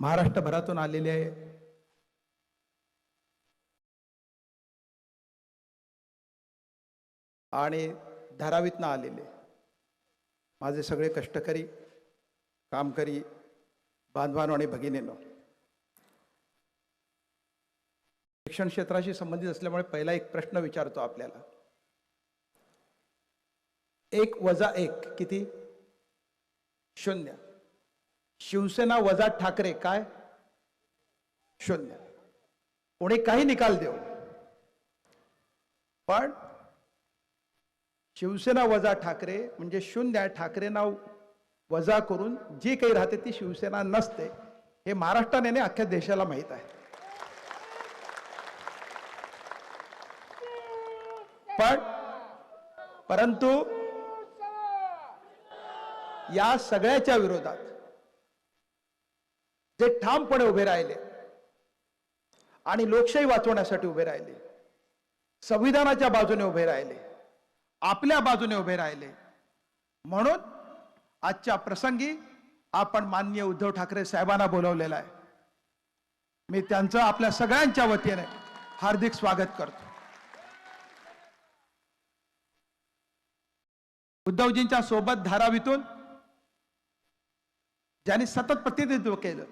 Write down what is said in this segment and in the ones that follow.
महाराष्ट्रभरातून आलेले आहे. आणि धारावीतनं आलेले माझे सगळे कष्टकरी कामकरी बांधवानो आणि भगिनीनो. शिक्षण क्षेत्राशी संबंधित असल्यामुळे पहिला एक प्रश्न विचारतो आपल्याला. एक वजा एक किती? शून्य. शिवसेना वजा ठाकरे काय? शून्य. कोणी काही निकाल देऊ. पण शिवसेना वजा ठाकरे म्हणजे शून्य. ठाकरे नाव वजा करून जी काही राहते ती शिवसेना नसते हे महाराष्ट्राने अख्ख्या देशाला माहीत आहे. पण परंतु या सगळ्याच्या विरोधात ठामपणे उभे राहिले आणि लोकशाही वाचवण्यासाठी उभे राहिले संविधानाच्या बाजूने उभे राहिले आपल्या बाजूने उभे राहिले. म्हणून आजच्या प्रसंगी आपण माननीय उद्धव ठाकरे साहेबांना बोलवलेला आहे. मी त्यांचं आपल्या सगळ्यांच्या वतीने हार्दिक स्वागत करतो. उद्धवजींच्या सोबत धारावीतून ज्यांनी सतत प्रतिनिधित्व केलं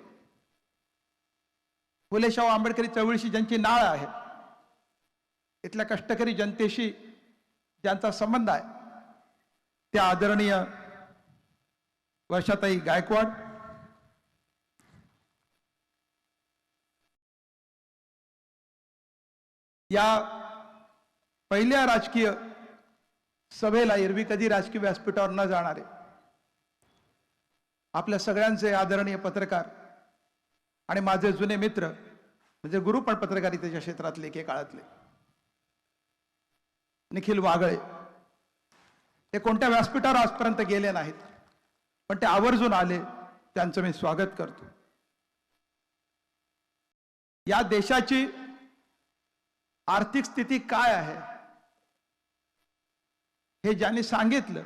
फुले शाहू आंबेडकरी चळवळीशी ज्यांची नाळ आहे इथल्या कष्टकरी जनतेशी ज्यांचा संबंध आहे त्या आदरणीय वर्षाताई गायकवाड या पहिल्या राजकीय सभेला एरवी कधी राजकीय व्यासपीठावर न जाणारे आपल्या सगळ्यांचे आदरणीय पत्रकार आणि माझे जुने मित्र म्हणजे गुरु पण पत्रकारितेच्या क्षेत्रातले एके काळातले. निखिल वागळे ते कोणत्या व्यासपीठावर आजपर्यंत गेले नाहीत पण ते आवर्जून आले त्यांचं मी स्वागत करतो. या देशाची आर्थिक स्थिती काय आहे हे ज्यांनी सांगितलं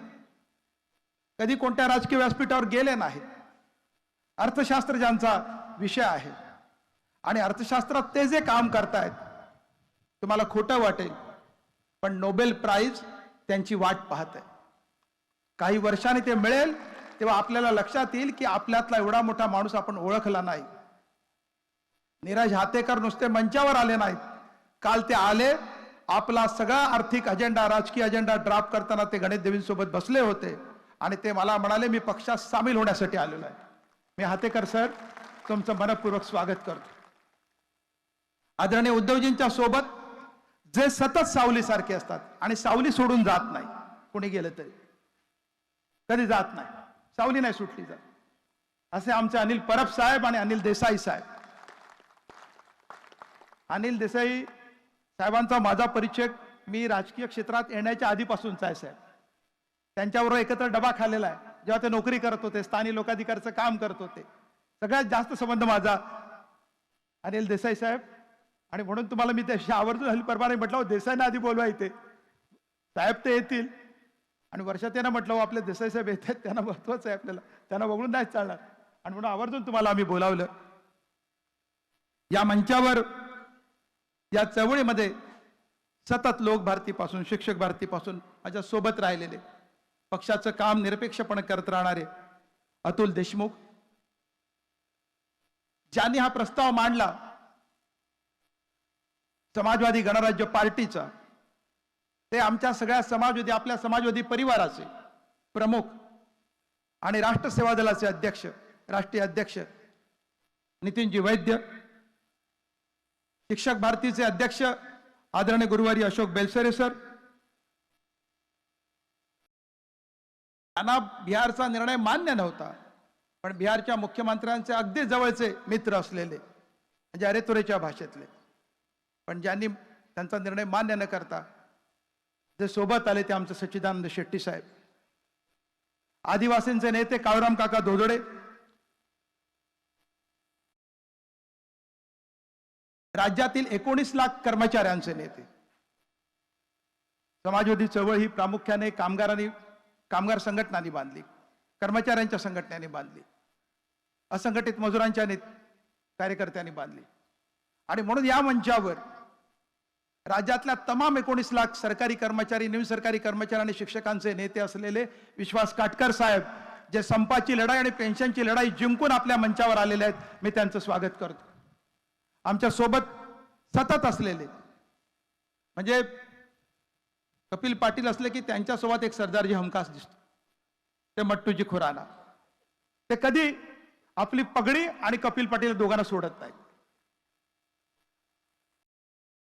कधी कोणत्या राजकीय व्यासपीठावर गेले नाहीत. अर्थशास्त्र ज्यांचा विषय आहे. आणि अर्थशास्त्रात ते जे काम करतायत तुम्हाला खोटं वाटेल पण नोबेल प्राइज त्यांची वाट पाहत आहे काही वर्षाने ते मिळेल तेव्हा आपल्याला लक्षात येईल की आपल्यातला एवढा मोठा माणूस आपण ओळखला नाही. नीरज हातेकर नुसते मंचावर आले नाहीत. काल ते आले आपला सगळा आर्थिक अजेंडा राजकीय अजेंडा ड्राफ्ट करताना ते गणेश देवींसोबत बसले होते. आणि ते मला म्हणाले मी पक्षात सामील होण्यासाठी आलेलो आहे. मी हातेकर सर तुमचं मनपूर्वक स्वागत करतो. आदरणीय उद्धवजींच्या सोबत जे सतत सावलीसारखे असतात आणि सावली सोडून जात नाही कोणी गेलं तरी. कधी जात नाही. सावली नाही सुटली जात असे आमचे अनिल परब साहेब आणि अनिल देसाई साहेब. अनिल देसाई साहेबांचा माझा परिचय मी राजकीय क्षेत्रात येण्याच्या आधीपासूनचा आहे साहेब. त्यांच्याबरोबर एकत्र डबा खाल्लेला आहे. जेव्हा ते नोकरी करत होते स्थानिक लोकाधिकारचं काम करत होते. सगळ्यात जास्त संबंध माझा. अनिल देसाई साहेब आणि म्हणून तुम्हाला मी त्याशी आवर्जून हल्ली परवाने म्हटलं "हो, देसाईंना आधी बोलवा इथे. साहेब ते येतील. आणि वर्षात त्यांना म्हटलं "हो, आपले देसाई साहेब येतात त्यांना महत्वाचं आहे आपल्याला. त्यांना बघून नाही चालणार. आणि म्हणून आवर्जून तुम्हाला आम्ही बोलावलं. या मंचावर या चळवळीमध्ये सतत लोक भारतीपासून शिक्षक भारतीपासून माझ्या सोबत राहिलेले पक्षाचं काम निरपेक्षपणे करत राहणारे अतुल देशमुख ज्यांनी हा प्रस्ताव मांडला समाजवादी गणराज्य पार्टीचा ते आमच्या सगळ्या समाजवादी आपल्या समाजवादी परिवाराचे प्रमुख आणि राष्ट्र सेवा दलाचे अध्यक्ष राष्ट्रीय अध्यक्ष नितीनजी वैद्य शिक्षक भारतीचे अध्यक्ष आदरणीय गुरुवारी अशोक बेलसरे सर त्यांना बिहारचा निर्णय मान्य नव्हता. पण बिहारच्या मुख्यमंत्र्यांचे अगदी जवळचे मित्र असलेले म्हणजे अरेतुरेच्या भाषेतले. पण ज्यांनी त्यांचा निर्णय मान्य न करता जे सोबत आले ते आमचे सच्चिदानंद शेट्टी साहेब. आदिवासींचे नेते काळूराम काका धोदडे. राज्यातील एकोणीस लाख कर्मचाऱ्यांचे नेते. समाजवादी चळवळ ही प्रामुख्याने कामगारांनी कामगार संघटनांनी बांधली. कर्मचाऱ्यांच्या संघटनेने बांधली. असंघटित मजुरांच्या कार्यकर्त्यांनी बांधली. आणि म्हणून या मंचावर राज्यातल्या तमाम एकोणीस लाख सरकारी कर्मचारी निमसरकारी कर्मचारी आणि शिक्षकांचे नेते असलेले विश्वास काटकर साहेब जे संपाची लढाई आणि पेन्शनची लढाई जिंकून आपल्या मंचावर आलेले आहेत मी त्यांचं स्वागत करतो. आमच्यासोबत सतत असलेले म्हणजे कपिल पाटील असले की त्यांच्यासोबत एक सरदारजी हमखास दिसतो. ते मट्टूजी खुराना. ते कधी आपली पगडी आणि कपिल पाटील दोघांना सोडत नाही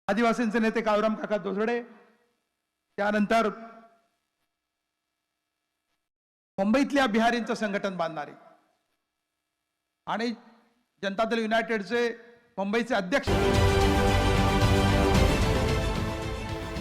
आदिवासींचे नेते काळूराम काका दोसडे त्यानंतर मुंबईतल्या बिहारींचं संघटन बांधणारे. आणि जनता दल युनायटेडचे मुंबईचे अध्यक्ष.